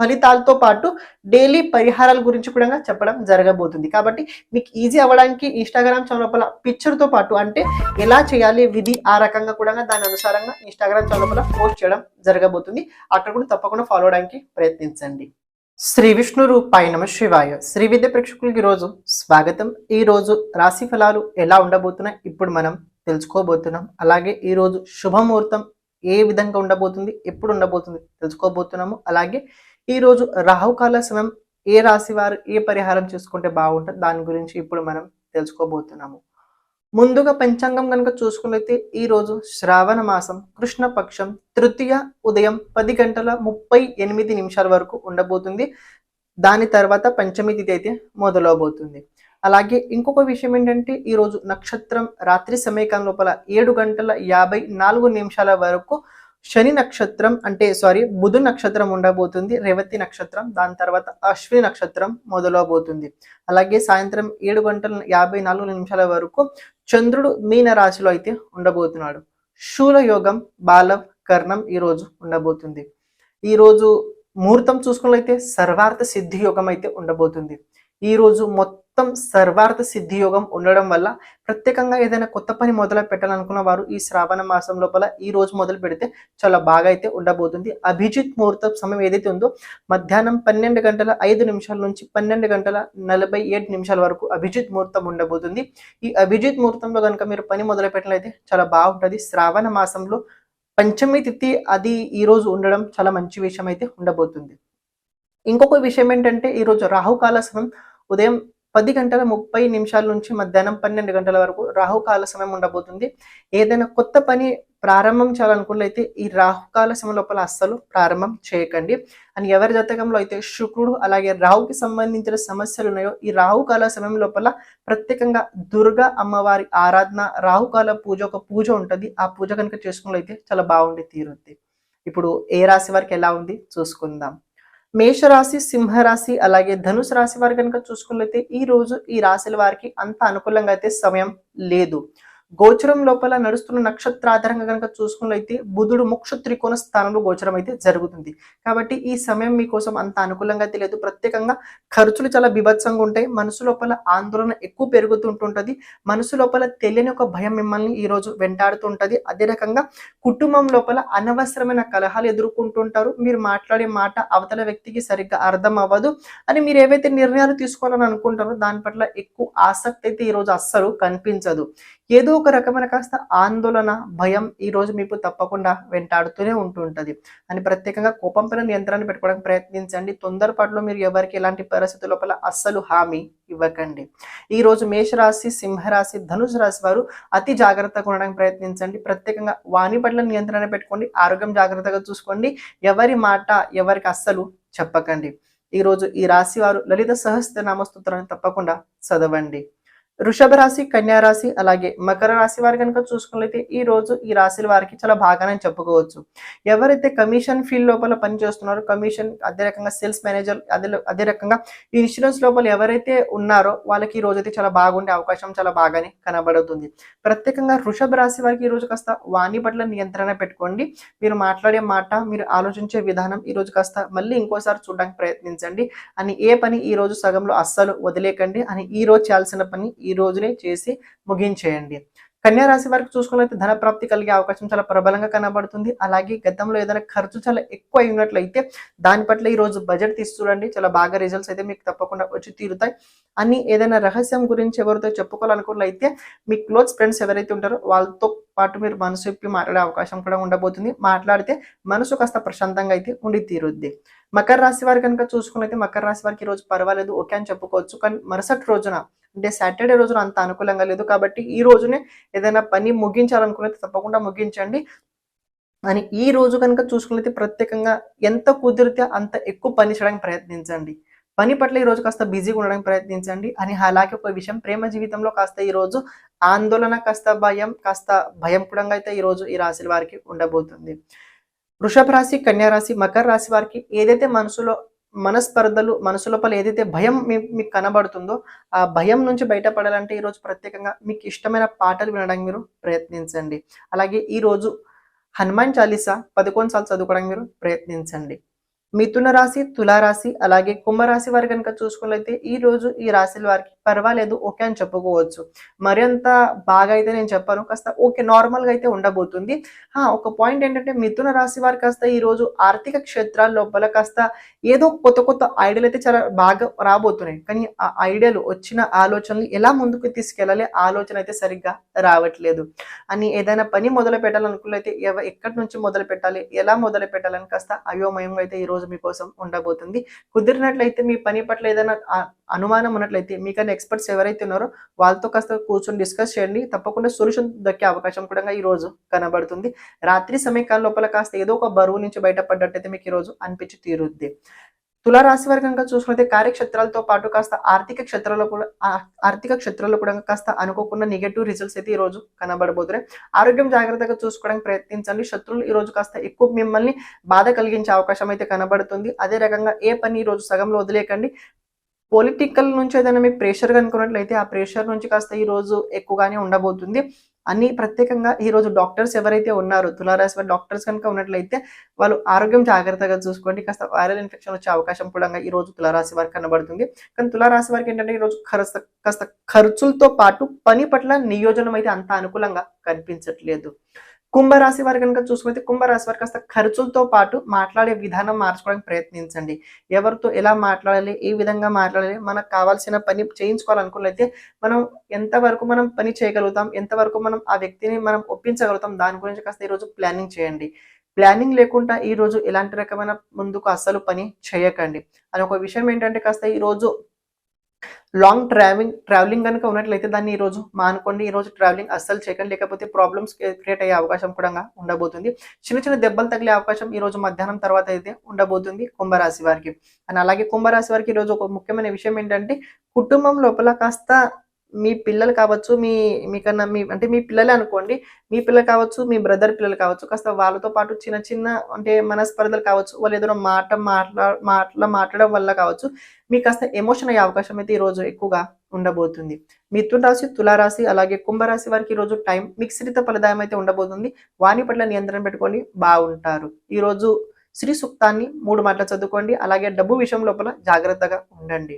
ఫలితాలతో పాటు డైలీ పరిహారాల గురించి కూడా చెప్పడం జరగబోతుంది. కాబట్టి మీకు ఈజీ అవ్వడానికి ఇన్స్టాగ్రామ్ ఛానల్ పిక్చర్తో పాటు అంటే ఎలా చేయాలి విధి ఆ రకంగా కూడా దాని అనుసారంగా ఇన్స్టాగ్రామ్ ఛానల్ పోస్ట్ చేయడం జరగబోతుంది. అక్కడ కూడా తప్పకుండా ఫాలో అవడానికి ప్రయత్నించండి. శ్రీ విష్ణు రూపాయ నమ శివాయ. శ్రీ విద్య ప్రేక్షకులకి ఈరోజు స్వాగతం. ఈరోజు రాశి ఫలాలు ఎలా ఉండబోతున్నాయి ఇప్పుడు మనం తెలుసుకోబోతున్నాం. అలాగే ఈరోజు శుభముహూర్తం ఏ విధంగా ఉండబోతుంది ఎప్పుడు ఉండబోతుంది తెలుసుకోబోతున్నాము. అలాగే ఈరోజు రాహుకాల సమయం ఏ రాశి వారు ఏ పరిహారం చేసుకుంటే బాగుంటుంది? దాని గురించి ఇప్పుడు మనం తెలుసుకోబోతున్నాము. ముందుగా పంచాంగం కనుక చూసుకున్నైతే ఈరోజు శ్రావణ మాసం కృష్ణపక్షం తృతీయ ఉదయం పది గంటల ముప్పై ఎనిమిది నిమిషాల వరకు ఉండబోతుంది. దాని తర్వాత పంచమి తిథి అయితే మొదలవబోతుంది. అలాగే ఇంకొక విషయం ఏంటంటే ఈరోజు నక్షత్రం రాత్రి సమయకాలం లోపల ఏడు గంటల యాభై నాలుగు నిమిషాల వరకు శని నక్షత్రం అంటే సారీ బుధు నక్షత్రం ఉండబోతుంది రేవతి నక్షత్రం దాని తర్వాత అశ్విని నక్షత్రం మొదలవబోతుంది. అలాగే సాయంత్రం ఏడు గంటల యాభై నాలుగు నిమిషాల వరకు చంద్రుడు మీన రాశిలో అయితే ఉండబోతున్నాడు. శూల యోగం బాలం కర్ణం ఈ రోజు ఉండబోతుంది. ఈ రోజు ముహూర్తం చూసుకున్నట్లయితే సర్వార్థ సిద్ధి యోగం అయితే ఉండబోతుంది. ఈ రోజు మొత్తం సర్వార్థ సిద్ధి యోగం ఉండడం వల్ల ప్రత్యేకంగా ఏదైనా కొత్త పని మొదలు పెట్టాలనుకున్న వారు ఈ శ్రావణ మాసం లోపల ఈ రోజు మొదలు పెడితే చాలా బాగా అయితే ఉండబోతుంది. అభిజిత్ ముహూర్తం సమయం ఏదైతే ఉందో మధ్యాహ్నం పన్నెండు గంటల ఐదు నిమిషాల నుంచి పన్నెండు గంటల నలభై ఏడు నిమిషాల వరకు అభిజిత్ ముహూర్తం ఉండబోతుంది. ఈ అభిజిత్ ముహూర్తంలో కనుక మీరు పని మొదలు పెట్టినట్లయితే చాలా బాగుంటుంది. శ్రావణ మాసంలో పంచమి తిథి అది ఈ రోజు ఉండడం చాలా మంచి విషయం అయితే ఉండబోతుంది. ఇంకొక విషయం ఏంటంటే ఈరోజు రాహుకాల సమయం ఉదయం పది గంటల ముప్పై నిమిషాల నుంచి మధ్యాహ్నం పన్నెండు గంటల వరకు రాహుకాల సమయం ఉండబోతుంది. ఏదైనా కొత్త పని ప్రారంభం చేయాలనుకున్నట్లయితే ఈ రాహుకాల సమయం లోపల అస్సలు ప్రారంభం చేయకండి. అని ఎవరి జాతకంలో అయితే శుక్రుడు అలాగే రాహుకి సంబంధించిన సమస్యలు ఉన్నాయో ఈ రాహుకాల సమయం లోపల ప్రత్యేకంగా దుర్గా అమ్మవారి ఆరాధన రాహుకాల పూజ ఒక పూజ ఉంటుంది. ఆ పూజ కనుక చేసుకున్నట్లయితే చాలా బాగుండి తీరుద్ది. ఇప్పుడు ఏ రాశి వారికి ఎలా ఉంది? చూసుకుందాం. మేషరాశి సింహరాశి అలాగే ధనుసు రాశి వారు కనుక చూసుకున్నట్లయితే ఈ రోజు ఈ రాశుల వారికి అంత అనుకూలంగా అయితే సమయం లేదు. గోచరం లోపల నడుస్తున్న నక్షత్ర ఆధారంగా కనుక చూసుకున్నట్లయితే బుధుడు ముక్ష త్రికోణ స్థానంలో గోచరం అయితే జరుగుతుంది. కాబట్టి ఈ సమయం మీకోసం అంత అనుకూలంగా అయితే లేదు ప్రత్యేకంగా ఖర్చులు చాలా బిభత్సంగా ఉంటాయి. మనసు లోపల ఆందోళన ఎక్కువ పెరుగుతుంటుంటుంది. మనసు లోపల తెలియని ఒక భయం మిమ్మల్ని ఈ రోజు అదే రకంగా కుటుంబం లోపల అనవసరమైన కలహాలు ఎదుర్కొంటుంటారు. మీరు మాట్లాడే మాట అవతల వ్యక్తికి సరిగ్గా అర్థం అవ్వదు. అని మీరు ఏవైతే నిర్ణయాలు తీసుకోవాలని అనుకుంటారో దాని పట్ల ఎక్కువ ఆసక్తి అయితే ఈ రోజు అస్సలు కనిపించదు. ఏదో ఒక రకమైన కాస్త ఆందోళన భయం ఈ రోజు మీకు తప్పకుండా వెంటాడుతూనే ఉంటుంటుంది. అని ప్రత్యేకంగా కోపం పైన నియంత్రణ పెట్టుకోవడానికి ప్రయత్నించండి. తొందరపాటులో మీరు ఎవరికి ఎలాంటి పరిస్థితుల లోపల అస్సలు హామీ ఇవ్వకండి. ఈ రోజు మేషరాశి సింహరాశి ధనుసు రాశి వారు అతి జాగ్రత్తగా ఉండడానికి ప్రయత్నించండి. ప్రత్యేకంగా వాణి పట్ల నియంత్రణ పెట్టుకోండి. ఆరోగ్యం జాగ్రత్తగా చూసుకోండి. ఎవరి మాట ఎవరికి అస్సలు చెప్పకండి. ఈ రోజు ఈ రాశి వారు లలిత సహస్ర నామస్తోత్రాన్ని తప్పకుండా చదవండి. వృషభ రాశి కన్యా రాశి అలాగే మకర రాశి వారు కనుక చూసుకున్నట్లయితే ఈ రోజు ఈ రాశుల వారికి చాలా బాగానే చెప్పుకోవచ్చు. ఎవరైతే కమిషన్ ఫీల్డ్ లోపల పనిచేస్తున్నారో కమిషన్ అదే రకంగా సేల్స్ మేనేజర్ అదే అదే రకంగా ఈ ఇన్సూరెన్స్ లోపల ఎవరైతే ఉన్నారో వాళ్ళకి ఈ రోజు అయితే చాలా బాగుండే అవకాశం చాలా బాగానే కనబడుతుంది. ప్రత్యేకంగా వృషభ రాశి వారికి ఈ రోజు కాస్త వాణి పట్ల నియంత్రణ పెట్టుకోండి. మీరు మాట్లాడే మాట మీరు ఆలోచించే విధానం ఈ రోజు కాస్త మళ్ళీ ఇంకోసారి చూడడానికి ప్రయత్నించండి. అని ఏ పని ఈ రోజు సగంలో అస్సలు వదిలేకండి. అని ఈ రోజు చేయాల్సిన పని ఈ రోజునే చేసి ముగించేయండి. కన్యా రాశి వారికి చూసుకున్నట్లయితే ధన ప్రాప్తి కలిగే అవకాశం చాలా ప్రబలంగా కనబడుతుంది. అలాగే గతంలో ఏదైనా ఖర్చు చాలా ఎక్కువ అయినట్లయితే దాని పట్ల ఈ రోజు బడ్జెట్ తీసి చూడండి. చాలా బాగా రిజల్ట్స్ అయితే మీకు తప్పకుండా వచ్చి తీరుతాయి. అని ఏదైనా రహస్యం గురించి ఎవరితో చెప్పుకోవాలనుకున్నట్లయితే మీ క్లోజ్ ఫ్రెండ్స్ ఎవరైతే ఉంటారో వాళ్ళతో పాటు మీరు మనసు చెప్పి మాట్లాడే అవకాశం కూడా ఉండబోతుంది. మాట్లాడితే మనసు కాస్త ప్రశాంతంగా అయితే ఉండి తీరుద్ది. మకర రాశి వారి కనుక చూసుకున్నైతే మకర రాశి వారికి ఈ రోజు పర్వాలేదు. ఓకే అని చెప్పుకోవచ్చు. కానీ మరుసటి రోజున అంటే సాటర్డే రోజున అంత అనుకూలంగా లేదు కాబట్టి ఈ రోజునే ఏదైనా పని ముగించాలనుకున్నది తప్పకుండా ముగించండి. అని ఈ రోజు కనుక చూసుకున్నది ప్రత్యేకంగా ఎంత కుదిరితే అంత ఎక్కువ పని చేయడానికి ప్రయత్నించండి. పని పట్ల ఈ రోజు కాస్త బిజీగా ఉండడానికి ప్రయత్నించండి. అని అలాగే ఒక విషయం ప్రేమ జీవితంలో కాస్త ఈ రోజు ఆందోళన కాస్త భయం కాస్త భయం కూడా అయితే ఈ రోజు ఈ రాశి వారికి ఉండబోతుంది. వృషభ రాశి కన్యా రాశి మకర రాశి వారికి ఏదైతే మనసులో మనస్పర్ధలు మనసు లోపల ఏదైతే భయం మీ- మీకు కనబడుతుందో ఆ భయం నుంచి బయటపడాలంటే ఈరోజు ప్రత్యేకంగా మీకు ఇష్టమైన పాటలు వినడానికి మీరు ప్రయత్నించండి. అలాగే ఈరోజు హనుమాన్ చాలీసా పదకొండు సార్లు చదువుకోవడానికి మీరు ప్రయత్నించండి. మిథున రాశి తులారాశి అలాగే కుంభరాశి వారు కనుక చూసుకున్నట్లయితే ఈ రోజు ఈ రాశుల వారికి పర్వాలేదు ఓకే అని చెప్పుకోవచ్చు. మరింత బాగా అయితే నేను చెప్పాను కాస్త ఓకే నార్మల్గా అయితే ఉండబోతుంది. ఒక పాయింట్ ఏంటంటే మిథున రాశి వారు కాస్త ఈ రోజు ఆర్థిక క్షేత్రాల లోపల కాస్త ఏదో కొత్త కొత్త ఐడియాలు అయితే చాలా బాగా రాబోతున్నాయి. కానీ ఆ ఐడియాలు వచ్చిన ఆలోచనలు ఎలా ముందుకు తీసుకెళ్ళాలి ఆలోచన అయితే సరిగ్గా రావట్లేదు. అని ఏదైనా పని మొదలు పెట్టాలనుకున్నైతే ఎక్కడి నుంచి మొదలు పెట్టాలి ఎలా మొదలు పెట్టాలని కాస్త అయోమయంగా అయితే ఈ రోజు మీకోసం ఉండబోతుంది. కుదిరినట్లయితే మీ పని పట్ల ఏదైనా అనుమానం ఉన్నట్లయితే మీకన్నా ఎక్స్పర్ట్స్ ఎవరైతే ఉన్నారో వాళ్ళతో కాస్త కూర్చొని డిస్కస్ చేయండి. తప్పకుండా సొల్యూషన్ దక్కే అవకాశం కూడా ఈ రోజు కనబడుతుంది. రాత్రి సమయకాల లోపల కాస్త ఏదో ఒక బరువు నుంచి బయటపడ్డట్టయితే మీకు ఈ రోజు అనిపించి తీరుద్ది. తులారాశి వారి కనుక చూసుకుంటే కార్యక్షేత్రాలతో పాటు కాస్త ఆర్థిక క్షేత్రాల్లో కూడా ఆర్థిక క్షేత్రాల్లో కూడా కాస్త అనుకోకుండా నెగటివ్ రిజల్ట్స్ అయితే ఈ రోజు కనబడబోతున్నాయి. ఆరోగ్యం జాగ్రత్తగా చూసుకోవడానికి ప్రయత్నించండి. శత్రువులు ఈ రోజు కాస్త ఎక్కువ మిమ్మల్ని బాధ కలిగించే అవకాశం అయితే కనబడుతుంది. అదే రకంగా ఏ పని ఈ రోజు సగంలో వదిలేకండి. పొలిటికల్ నుంచి ఏదైనా మీకు ప్రెషర్ కనుకున్నట్లయితే ఆ ప్రెషర్ నుంచి కాస్త ఈ రోజు ఎక్కువగానే ఉండబోతుంది. అన్ని ప్రత్యేకంగా ఈరోజు డాక్టర్స్ ఎవరైతే ఉన్నారో తులారాశి వారి డాక్టర్స్ కనుక ఉన్నట్లయితే వాళ్ళు ఆరోగ్యం జాగ్రత్తగా చూసుకోండి. కాస్త వైరల్ ఇన్ఫెక్షన్ వచ్చే అవకాశం కూడా ఈ రోజు తులారాశి వారికి కనబడుతుంది. కానీ తులారాశి వారికి ఏంటంటే ఈ రోజు ఖర్చు కాస్త ఖర్చులతో పాటు పని పట్ల నియోజనం అయితే అంత అనుకూలంగా కనిపించట్లేదు. కుంభరాశి వారు కనుక చూసుకుంటే కుంభరాశి వారు కాస్త ఖర్చులతో పాటు మాట్లాడే విధానం మార్చుకోవడానికి ప్రయత్నించండి. ఎవరితో ఎలా మాట్లాడాలి ఏ విధంగా మాట్లాడాలి మనకు కావాల్సిన పని చేయించుకోవాలనుకున్నట్లయితే మనం ఎంతవరకు మనం పని చేయగలుగుతాం ఎంతవరకు మనం ఆ వ్యక్తిని మనం ఒప్పించగలుగుతాం దాని గురించి కాస్త ఈరోజు ప్లానింగ్ చేయండి. ప్లానింగ్ లేకుండా ఈ రోజు ఎలాంటి రకమైన ముందుకు అస్సలు పని చేయకండి. అని ఒక విషయం ఏంటంటే కాస్త ఈ రోజు లాంగ్ ట్రావెలింగ్ ట్రావెలింగ్ కనుక ఉన్నట్లయితే దాన్ని ఈరోజు మానుకోండి. ఈ రోజు ట్రావెలింగ్ అస్సలు చేయకండి. లేకపోతే ప్రాబ్లమ్స్ క్రియేట్ అయ్యే అవకాశం కూడా ఉండబోతుంది. చిన్న చిన్న దెబ్బలు తగిలే అవకాశం ఈ రోజు మధ్యాహ్నం తర్వాత అయితే ఉండబోతుంది కుంభరాశి వారికి. అండ్ అలాగే కుంభరాశి వారికి ఈ రోజు ఒక ముఖ్యమైన విషయం ఏంటంటే కుటుంబం లోపల కాస్త మీ పిల్లలు కావచ్చు మీ మీకన్నా మీ అంటే మీ పిల్లలే అనుకోండి మీ పిల్లలు కావచ్చు మీ బ్రదర్ పిల్లలు కావచ్చు కాస్త వాళ్ళతో పాటు చిన్న చిన్న అంటే మనస్పర్ధలు కావచ్చు వాళ్ళు ఏదైనా మాట మాట్లా మాటల మాట్లాడడం వల్ల కావచ్చు మీకు కాస్త ఎమోషన్ అయ్యే అవకాశం అయితే ఈ రోజు ఎక్కువగా ఉండబోతుంది. మిథున రాశి తులారాశి అలాగే కుంభరాశి వారికి ఈ రోజు టైం మిక్సిరిత ఫలదాయం అయితే ఉండబోతుంది. వాని పట్ల నియంత్రణ పెట్టుకొని బాగుంటారు. ఈ రోజు శ్రీ సూక్తాన్ని మూడు మాటలు చదువుకోండి అలాగే డబ్బు విషయం లోపల జాగ్రత్తగా ఉండండి.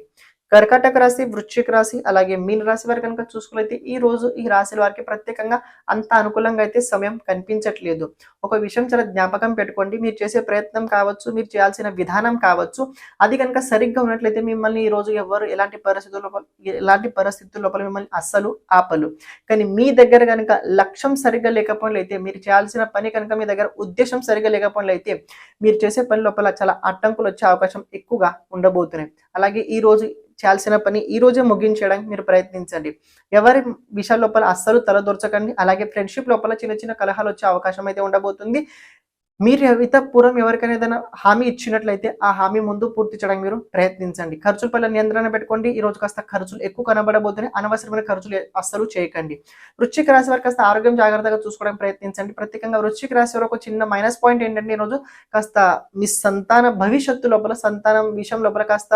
కర్కాటక రాశి వృశ్చిక రాశి అలాగే మీన రాశి వారి కనుక చూసుకున్నైతే ఈ రోజు ఈ రాశుల వారికి ప్రత్యేకంగా అంత అనుకూలంగా అయితే సమయం కనిపించట్లేదు. ఒక విషయం చాలా జ్ఞాపకం పెట్టుకోండి. మీరు చేసే ప్రయత్నం కావచ్చు మీరు చేయాల్సిన విధానం కావచ్చు అది కనుక సరిగ్గా ఉన్నట్లయితే మిమ్మల్ని ఈ రోజు ఎవరు ఎలాంటి పరిస్థితుల లోపల ఎలాంటి పరిస్థితుల లోపల మిమ్మల్ని అస్సలు ఆపలు కానీ మీ దగ్గర కనుక లక్ష్యం సరిగ్గా లేకపోయినట్లయితే మీరు చేయాల్సిన పని కనుక మీ దగ్గర ఉద్దేశం సరిగ్గా లేకపోయినట్లయితే మీరు చేసే పని లోపల చాలా అడ్డంకులు వచ్చే అవకాశం ఎక్కువగా ఉండబోతున్నాయి. అలాగే ఈ రోజు చేయాల్సిన పని ఈ రోజే ముగించడానికి మీరు ప్రయత్నించండి. ఎవరి విషయాల లోపల అస్సలు తలదొరచకండి అలాగే ఫ్రెండ్షిప్ లోపల చిన్న చిన్న కలహాలు వచ్చే అవకాశం అయితే ఉండబోతుంది. మీరు ఇత పూర్వం ఎవరికైనా ఏదైనా హామీ ఇచ్చినట్లయితే ఆ హామీ ముందు పూర్తి చేయడానికి మీరు ప్రయత్నించండి. ఖర్చుల పైన నియంత్రణ పెట్టుకోండి. ఈ రోజు కాస్త ఖర్చులు ఎక్కువ కనబడబోతున్నాయి అనవసరమైన ఖర్చులు అస్సలు చేయకండి. వృశ్చిక రాశి వారు కాస్త ఆరోగ్యం జాగ్రత్తగా చూసుకోవడానికి ప్రయత్నించండి. ప్రత్యేకంగా వృశ్చిక రాశి వారు ఒక చిన్న మైనస్ పాయింట్ ఏంటంటే ఈ రోజు కాస్త మీ సంతాన భవిష్యత్తు లోపల సంతానం విషయం లోపల కాస్త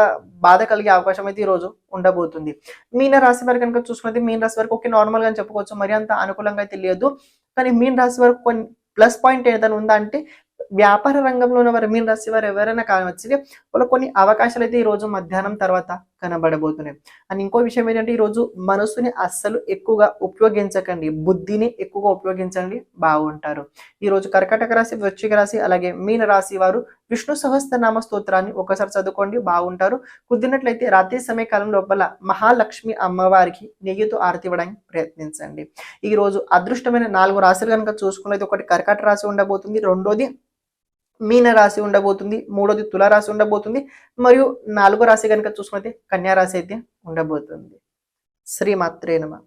బాధ కలిగే అవకాశం అయితే ఈ రోజు ఉండబోతుంది. మీన రాశి వారు కనుక చూసుకున్నది మీన రాశి వారికి ఓకే నార్మల్గా చెప్పుకోవచ్చు. మరి అంత అనుకూలంగా అయితే లేదు. కానీ మీన రాశి వరకు కొన్ని ప్లస్ పాయింట్ ఏదైనా ఉందా అంటే వ్యాపార రంగంలో ఉన్న వారు మీన రాశి వారు ఎవరైనా కావచ్చు వాళ్ళకి కొన్ని అవకాశాలు అయితే ఈ రోజు మధ్యాహ్నం తర్వాత కనబడబోతున్నాయి. అండ్ ఇంకో విషయం ఏంటంటే ఈ రోజు మనసుని అస్సలు ఎక్కువగా ఉపయోగించకండి. బుద్ధిని ఎక్కువగా ఉపయోగించండి. బాగుంటారు. ఈరోజు కర్కటక కర్కాటక రాశి వృశ్చిక రాశి అలాగే మీన రాశి వారు విష్ణు సహస్రనామ స్తోత్రాన్ని ఒకసారి చదువుకోండి. బాగుంటారు. కుదిరినట్లయితే రాత్రి సమయకాలం లోపల మహాలక్ష్మి అమ్మవారికి నెయ్యితో ఆరతి ఇవ్వడానికి ప్రయత్నించండి. ఈ రోజు అదృష్టమైన నాలుగు రాశులు కనుక చూసుకున్నది ఒకటి కర్కట రాశి ఉండబోతుంది. రెండోది మీన రాశి ఉండబోతుంది మూడోది తులారాశి ఉండబోతుంది మరియు నాలుగో రాశి కనుక చూసుకున్నది కన్యా రాశి అయితే ఉండబోతుంది. శ్రీమాత్రేనమా